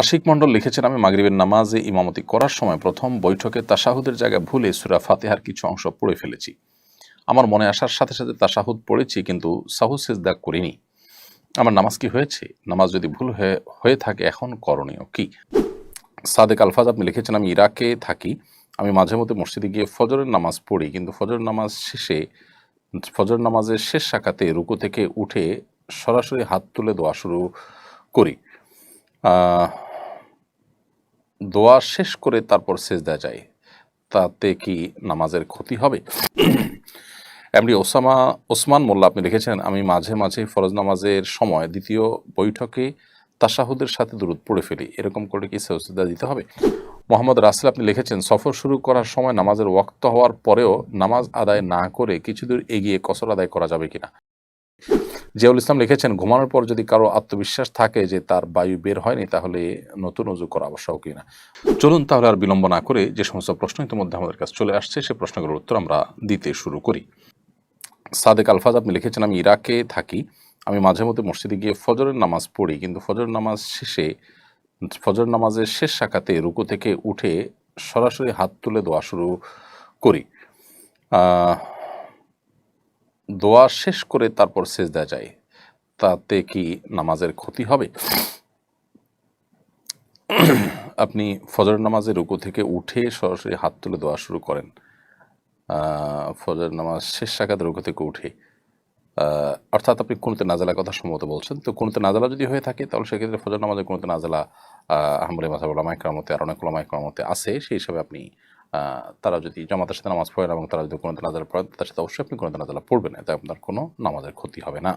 আশিক মণ্ডল লিখেছেন, আমি মাগরিবের নামাজে ইমামতি করার সময় প্রথম বৈঠকে তাসাহুদের জায়গায় ভুলে সুরা ফাতেহার কিছু অংশ পড়ে ফেলেছি। আমার মনে আসার সাথে সাথে তাসাহুদ পড়েছি, কিন্তু সাহু সেজদা করিনি। আমার নামাজ কি হয়েছে? নামাজ যদি ভুল হয়ে হয়ে থাকে, এখন করণীয় কি? সাদেক আলফাজ, আপনি লিখেছেন, আমি ইরাকে থাকি। আমি মাঝে মধ্যে মসজিদে গিয়ে ফজরের নামাজ পড়ি, কিন্তু ফজর নামাজ শেষে ফজর নামাজের শেষ শাখাতে রুকু থেকে উঠে সরাসরি হাত তুলে দোয়া শুরু করি। দোয়া শেষ করে তারপর সেজদা যায় তাতে কি নামাজের ক্ষতি হবে? এমনি ওসামা, ওসমান মোল্লা, আপনি লিখেছেন আমি মাঝে মাঝে ফরজ নামাজের সময় দ্বিতীয় বৈঠকে তাসাহুদের সাথে দূরত পড়ে ফেলি। এরকম করে কি সেজদা দিতে হবে? মোহাম্মদ রাসেল, আপনি লিখেছেন, সফর শুরু করার সময় নামাজের ওয়াক্ত হওয়ার পরেও নামাজ আদায় না করে কিছু দূর এগিয়ে কসর আদায় করা যাবে কিনা? জিয়াউল ইসলাম লিখেছেন, ঘুমানোর পর যদি কারও আত্মবিশ্বাস থাকে যে তার বায়ু বের হয়নি, তাহলে নতুন উজু করা আবশ্যক কিনা? চলুন তাহলে আর বিলম্ব না করে যে সমস্ত প্রশ্ন ইতিমধ্যে আমাদের কাছে চলে আসছে, সে প্রশ্নগুলোর উত্তর আমরা দিতে শুরু করি। সাদেক আলফাজ, আপনি লিখেছেন, আমি ইরাকে থাকি, আমি মাঝে মধ্যে মসজিদে গিয়ে ফজরের নামাজ পড়ি, কিন্তু ফজর নামাজ শেষে ফজর নামাজের শেষ শাখাতে রুকু থেকে উঠে সরাসরি হাত তুলে দোয়া শুরু করি। দোয়া শেষ করে তারপর সেজদা যায় তাতে কি নামাজের ক্ষতি হবে? আপনি ফজর নামাজের রুকু থেকে উঠে সরাসরি হাত তুলে দোয়া শুরু করেন। ফজর নামাজ শেষ শাখাতে রুকু থেকে উঠে। অর্থাৎ আপনি কোনোতে নাজালা কথা সম্ভবত বলছেন। তো কোনোতে নাজালা যদি হয়ে থাকে, তাহলে সেক্ষেত্রে ফজর নামাজে কোনোতে নাজালা আহমরে মাসাব ওলামাইকরামতে আর অনেক ওলামাইকরামতে আছে। সেই হিসাবে আপনি তারা যদি জামাতের সাথে নামাজ পড়েন এবং তারা যদি কোনো নাজালা পড়েন তার সাথে অবশ্যই আপনি কোনোতে নাজালা পড়বেন এতে আপনার কোনো নামাজের ক্ষতি হবে না।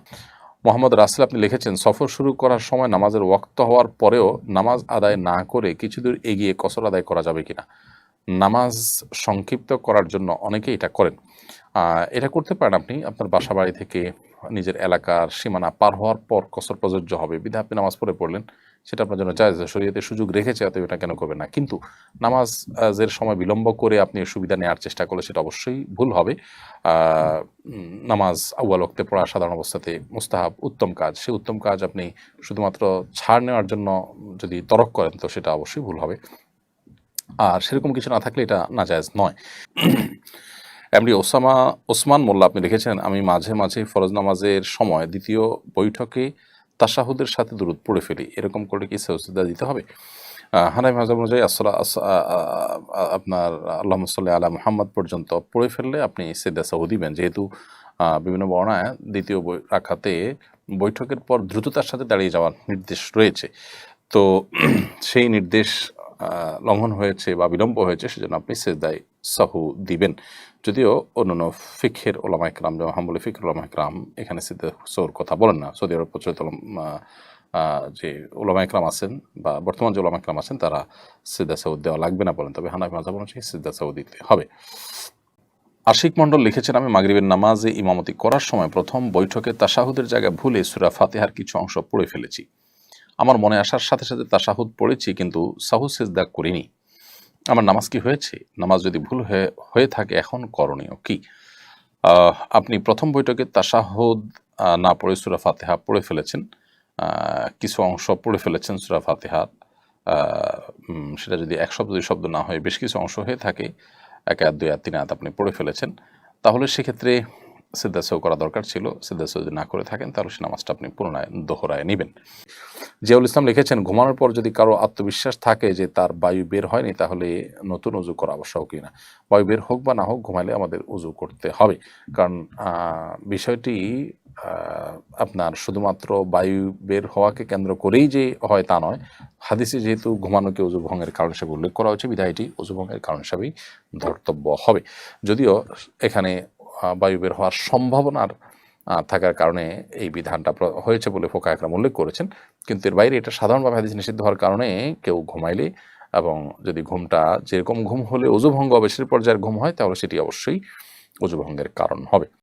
মোহাম্মদ রাসেল, আপনি লিখেছেন, সফর শুরু করার সময় নামাজের ওয়াক্ত হওয়ার পরেও নামাজ আদায় না করে কিছু দূর এগিয়ে কসর আদায় করা যাবে কিনা? নামাজ সংক্ষিপ্ত করার জন্য অনেকেই এটা করেন। এটা করতে পারেন আপনি। আপনার বাসা বাড়ি থেকে নিজের এলাকার সীমানা পার হওয়ার পর কসর প্রযোজ্য হবে। বিধা আপনি নামাজ পড়ে পড়লেন। সেটা আপনার জন্য জায়জ। শরীয়তে সুযোগ রেখেছে, অতএব এটা কেন করবেন না। কিন্তু নামাজের সময় বিলম্ব করে আপনি সুবিধা নেওয়ার চেষ্টা করলে সেটা অবশ্যই ভুল হবে। নামাজ আউয়াল ওক্তে পড়া সাধারণ অবস্থাতে মুস্তাহাব উত্তম কাজ। সেই উত্তম কাজ আপনি শুধুমাত্র ছাড় নেওয়ার জন্য যদি তরক করেন, তো সেটা অবশ্যই ভুল হবে। আর সেরকম কিছু না থাকলে এটা না নাজায়জ নয়। এমডি ওসামা, ওসমান মোল্লা আপনি লিখেছেন আমি মাঝে মাঝে ফরজ নামাজের সময় দ্বিতীয় বৈঠকে তাসাহুদের সাথে দূরত পড়ে ফেলি। এরকম করে কি সেজদা দিতে হবে? হানাই মাজাব অনুযায়ী আসলা আপনার আল্লাহ সাল্লাহ আলা মুহাম্মদ পর্যন্ত পড়ে ফেললে আপনি সেদা সাহু দিবেন। যেহেতু বিভিন্ন বর্ণায় দ্বিতীয় বই রাখাতে বৈঠকের পর দ্রুততার সাথে দাঁড়িয়ে যাওয়ার নির্দেশ রয়েছে। তো সেই নির্দেশ লঙ্ঘন হয়েছে বা বিলম্ব হয়েছে, সেজন্য আপনি সেজদায় সাহু দিবেন। যদিও অন্যান্য ফিখের ওলামা ইকরাম যেমন হাম্বুল ফিখর ওলামা ইকরাম এখানে সিদ্ধ সৌর কথা বলেন না। সৌদি আরব প্রচলিত যে ওলামা ইকরাম আছেন বা বর্তমান যে ওলামা ইকরাম আছেন, তারা সিদ্ধা সাউদ দেওয়া লাগবে না বলেন। তবে হানাফি মাজাব অনুযায়ী সিদ্ধা সাউদ দিতে হবে। আশিক মণ্ডল লিখেছেন, আমি মাগরিবের নামাজে ইমামতি করার সময় প্রথম বৈঠকে তাসাহুদের জায়গায় ভুলে সুরা ফাতেহার কিছু অংশ পড়ে ফেলেছি। আমার মনে আসার সাথে সাথে তাসাহুদ পড়েছি, কিন্তু সাহু সেজদা করিনি। আমার নামাজ কি হয়েছে? নামাজ যদি ভুল হয়ে হয়ে থাকে, এখন করণীয় কি? আপনি প্রথম বৈঠকে তাসাহুদ না পড়ে সুরা ফাতেহা পড়ে ফেলেছেন। কিছু অংশ পড়ে ফেলেছেন সুরা ফাতেহার সেটা যদি এক শব্দ, দুই শব্দ না হয়ে, বেশ কিছু অংশ হয়ে থাকে। এক আয়াত, দুই আয়াত, তিন আয়াত আপনি পড়ে ফেলেছেন। তাহলে সেক্ষেত্রে সিদ্ধাসেও করা দরকার ছিল, সিদ্ধাসেও যদি না করে থাকেন, তাহলে সে নামাজটা আপনি পুনরায় দোহরায় নেবেন। জিয়াউল ইসলাম লিখেছেন, ঘুমানোর পর যদি কারও আত্মবিশ্বাস থাকে যে তার বায়ু বের হয়নি, তাহলে নতুন উজু করা আবশ্যক কিনা? বায়ু বের হোক বা না হোক, ঘুমাইলে আমাদের উজু করতে হবে। কারণ বিষয়টি আপনার শুধুমাত্র বায়ু বের হওয়াকে কেন্দ্র করেই যে হয় তা নয়। হাদিসে যেহেতু ঘুমানোকে ভঙ্গের কারণ হিসেবে উল্লেখ করা হয়েছে, বিধায়টি ভঙ্গের কারণ হিসাবেই ধর্তব্য হবে। যদিও এখানে বায়ু বের হওয়ার সম্ভাবনার থাকার কারণে এই বিধানটা হয়েছে বলে ফোকা একরাম উল্লেখ করেছেন। কিন্তু এর বাইরে এটা সাধারণভাবে হাদিস নিষিদ্ধ হওয়ার কারণে কেউ ঘুমাইলে এবং যদি ঘুমটা যেরকম ঘুম হলে অজুভঙ্গ অবশ্যই পর্যায়ের ঘুম হয়, তাহলে সেটি অবশ্যই অজুভঙ্গের কারণ হবে।